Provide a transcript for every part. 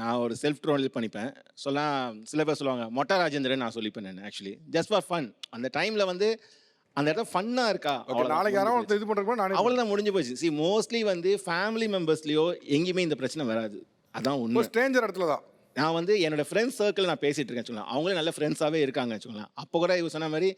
நான் ஒரு self troll பண்ணிப்பேன். சொல்லலாம் சில பேர் சொல்லுவாங்க மொட்டா ராஜேந்திரன் நான் சொல்லிப்பேன் நான் ஆக்சுவலி ஜஸ்ட் ஃபார் ஃபன் அந்த டைமில் வந்து அந்த இடம் ஃபன்னாக இருக்கா? அவ்வளவுதான். நாளைக்கு ஒருத்தர் இது பண்றப்ப நானே அவ்வளோதான் முடிஞ்சு போச்சு. சி மோஸ்ட்லி வந்து ஃபேமிலி மெம்பர்ஸ்லேயோ எங்கேயுமே இந்த பிரச்சனை வராது. அதான் ஒரு ஸ்ட்ரேஞ்சர் இடத்துல தான் நான் வந்து என்னோட ஃப்ரெண்ட்ஸ் சர்க்கிள் நான் பேசிட்டு இருக்கேன் வச்சுக்கோங்களேன் அவங்களே நல்ல ஃப்ரெண்ட்ஸாகவே இருக்காங்க வச்சுக்கோங்களேன் அப்போ கூட இவர் சொன்ன மாதிரி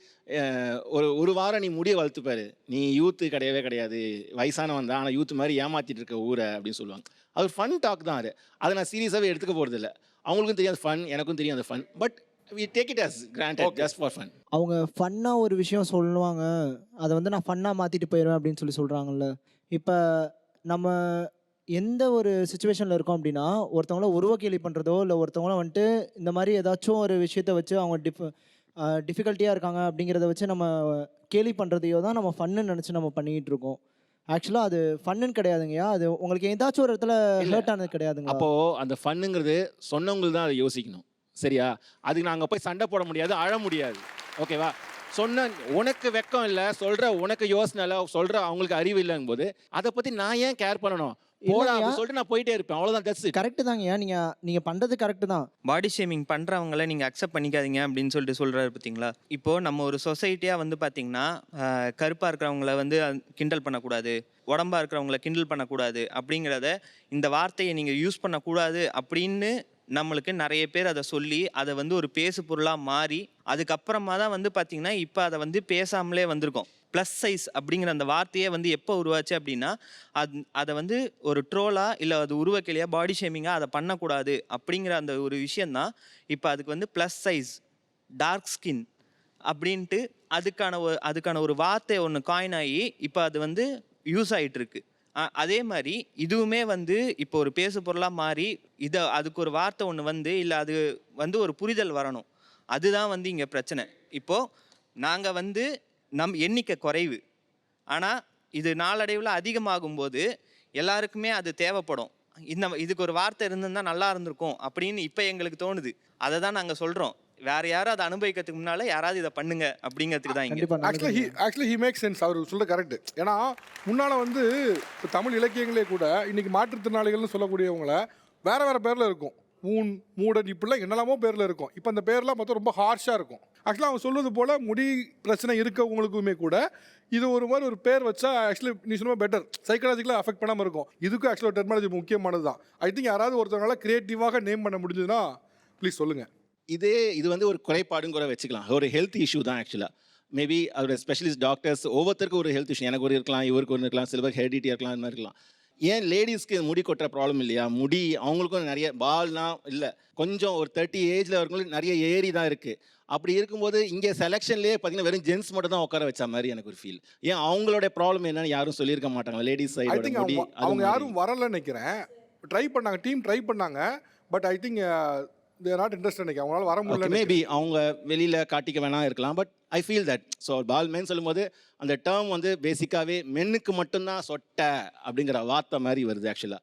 ஒரு ஒரு வாரம் நீ முடிய வளர்த்துப்பாரு நீ யூத்து கிடையவே கிடையாது. வயசானவன் தான். ஆனால் யூத் மாதிரி ஏமாத்திட்டு இருக்க ஊரை அப்படின்னு சொல்லுவாங்க. அது ஒரு ஃபன் டாக் தான் அது. அதை நான் சீரியஸாகவே எடுத்துக்க போகிறது இல்லை. அவங்களுக்கும் தெரியும் அது ஃபன் எனக்கும் தெரியும் அது fun but we take it as granted just for fun அவங்க ஃபன்னாக ஒரு விஷயம் சொல்லுவாங்க. அதை வந்து நான் ஃபன்னாக மாற்றிட்டு போயிடுவேன் அப்படின்னு சொல்லி சொல்கிறாங்கல்ல இப்போ நம்ம எந்த ஒரு சுச்சுவேஷனில் இருக்கோம் அப்படின்னா ஒருத்தவங்கள உருவ கேலி பண்ணுறதோ இல்லை ஒருத்தவங்கள வந்துட்டு இந்த மாதிரி ஏதாச்சும் ஒரு விஷயத்தை வச்சு அவங்க டிஃப் டிஃபிகல்ட்டியாக இருக்காங்க அப்படிங்கிறத வச்சு நம்ம கேலி பண்ணுறதையோ தான் நம்ம ஃபன்னு நினச்சி நம்ம பண்ணிக்கிட்டு இருக்கோம். ஆக்சுவலாக அது ஃபன்னுன்னு கிடையாதுங்கய்யா. அது உங்களுக்கு ஏதாச்சும் ஒரு இடத்துல ஹர்ட் ஆனது கிடையாதுங்க அப்போ அந்த ஃபன்னுங்கிறது சொன்னவங்களுக்கு தான் அதை யோசிக்கணும். சரியா? அதுக்கு நாங்கள் போய் சண்டை போட முடியாது அழ முடியாது. ஓகேவா சொன்ன உனக்கு வெக்கம் இல்லை சொல்ற உனக்கு யோசனை இல்லை சொல்ற அவங்களுக்கு அறிவு இல்லைங்கும் போது அதை பத்தி நான் ஏன் கேர் பண்ணணும்? போடா? அப்படின்னு சொல்லிட்டு நான் போயிட்டே இருப்பேன். அவ்வளவுதான் தட்ஸ் கரெக்டு தாங்கய்யா நீங்கள் நீங்கள் பண்ணுறது கரெக்டு தான். பாடி ஷேமிங் பண்ணுறவங்கள நீங்கள் அக்செப்ட் பண்ணிக்காதீங்க அப்படின்னு சொல்லிட்டு சொல்கிறாரு பார்த்தீங்களா இப்போது நம்ம ஒரு சொசைட்டியாக வந்து பார்த்திங்கன்னா கருப்பாக இருக்கிறவங்கள வந்து கிண்டல் பண்ணக்கூடாது. உடம்பா இருக்கிறவங்கள கிண்டல் பண்ணக்கூடாது அப்படிங்கிறத இந்த வார்த்தையை நீங்கள் யூஸ் பண்ணக்கூடாது அப்படின்னு நம்மளுக்கு நிறைய பேர் அதை சொல்லி அதை வந்து ஒரு பேசு பொருளாக மாறி அதுக்கப்புறமா தான் வந்து பார்த்திங்கன்னா இப்போ அதை வந்து பேசாமலே வந்திருக்கோம். ப்ளஸ் சைஸ் அப்படிங்கிற அந்த வார்த்தையே வந்து எப்போ உருவாச்சு அப்படின்னா அது அதை வந்து ஒரு ட்ரோலாக இல்லை அது உருவக்கிளையா பாடி ஷேமிங்காக அதை பண்ணக்கூடாது அப்படிங்கிற அந்த ஒரு விஷயந்தான் இப்போ அதுக்கு வந்து ப்ளஸ் சைஸ் டார்க் ஸ்கின் அப்படின்ட்டு அதுக்கான ஒரு அதுக்கான ஒரு வார்த்தை ஒன்று காயின் ஆகி இப்போ அது வந்து யூஸ் ஆகிட்டுருக்கு அதே மாதிரி இதுவுமே வந்து இப்போ ஒரு பேசு பொருளாக மாறி இதை அதுக்கு ஒரு வார்த்தை ஒன்று வந்து இல்லை அது வந்து ஒரு புரிதல் வரணும். அதுதான் வந்து இங்கே பிரச்சனை. இப்போது நாங்கள் வந்து நம் எண்ணிக்கை குறைவு. ஆனால் இது நாளடைவில் அதிகமாகும் போது எல்லாருக்குமே அது தேவைப்படும். இந்த இதுக்கு ஒரு வார்த்தை இருந்திருந்தா நல்லா இருந்திருக்கும் அப்படின்னு இப்போ எங்களுக்கு தோணுது. அதை தான் நாங்கள் சொல்கிறோம் வேற யாரும் அதை அனுபவிக்கிறதுக்கு முன்னால யாராவது இதை பண்ணுங்க அப்படிங்கிறதுக்கு தான் இங்கே actually he actually he make sense அவர் சொல்றது கரெக்ட் ஏன்னா முன்னால வந்து இப்போ தமிழ் இலக்கியங்களே கூட இன்னைக்கு மாற்றுத்திறனாளிகள்னு சொல்லக்கூடியவங்கள வேற வேற பேர்ல இருக்கும். மூன் மூடன் இப்படிலாம் என்னெல்லாமோ பேரில் இருக்கும். இப்போ அந்த பேர்லாம் பார்த்தா ரொம்ப ஹார்ஷாக இருக்கும். ஆக்சுவலாக அவங்க சொல்றது போல் முடி பிரச்சனை இருக்கவங்களுக்குமே கூட இது ஒரு மாதிரி ஒரு பேர் வச்சா ஆக்சுவலி நீ சொன்ன பெட்டர் சைக்காலஜிக்கலாக அஃபெக்ட் பண்ணாமல் இருக்கும். இதுக்கும் ஆக்சுவலாக டெர்மாலஜி முக்கியமானது தான். ஐ திங்க் யாராவது ஒருத்தவங்களால கிரியேட்டிவாக நேம் பண்ண முடிஞ்சதுன்னா ப்ளீஸ் சொல்லுங்கள் இதே இது வந்து ஒரு குறைபாடுன்னு கூட வச்சுக்கலாம். ஒரு ஹெல்த் இஷ்யூ தான் ஆக்சுவலாக மேபி அவரோட ஸ்பெஷலிஸ்ட் டாக்டர்ஸ் ஒவ்வொருத்தருக்கும் ஒரு ஹெல்த் இஷ்யூ எனக்கு ஒரு இருக்கலாம் இவருக்கு ஒரு இருக்கலாம் சில பேர் ஹெரிடிட்டி இருக்கலாம் இந்த மாதிரி இருக்கலாம். ஏன் லேடிஸ்க்கு முடி கொட்டுற ப்ராப்ளம் இல்லையா? முடி அவங்களுக்கும் நிறைய பால்னா இல்லை கொஞ்சம் ஒரு தேர்ட்டி ஏஜில் இருக்கவங்களுக்கு நிறைய ஏரி தான் இருக்குது அப்படி இருக்கும்போது இங்கே செலெக்ஷன்லேயே பார்த்தீங்கன்னா வெறும் ஜென்ஸ் மட்டும் தான் உட்கார வச்ச மாதிரி எனக்கு ஒரு ஃபீல் ஏன் அவங்களோட ப்ராப்ளம் என்னன்னு யாரும் சொல்லியிருக்க மாட்டாங்க லேடிஸ் முடி அவங்க. யாரும் வரலன்னு நினைக்கிறேன். ட்ரை பண்ணாங்க டீம் ட்ரை பண்ணாங்க but I think they're not interest நினைக்கிறேன். அவங்களால வர முடியல மேபி அவங்க வெளியில காட்டிக்க வேணாம் இருக்கலாம் but I feel that so ball man சொல்லும்போது அந்த டேர்ம் வந்து பேசிக்காவே மென்னுக்கு மட்டும்தான் சொட்ட அப்படிங்கிற வார்த்தை மாதிரி வருது ஆக்சுவலாக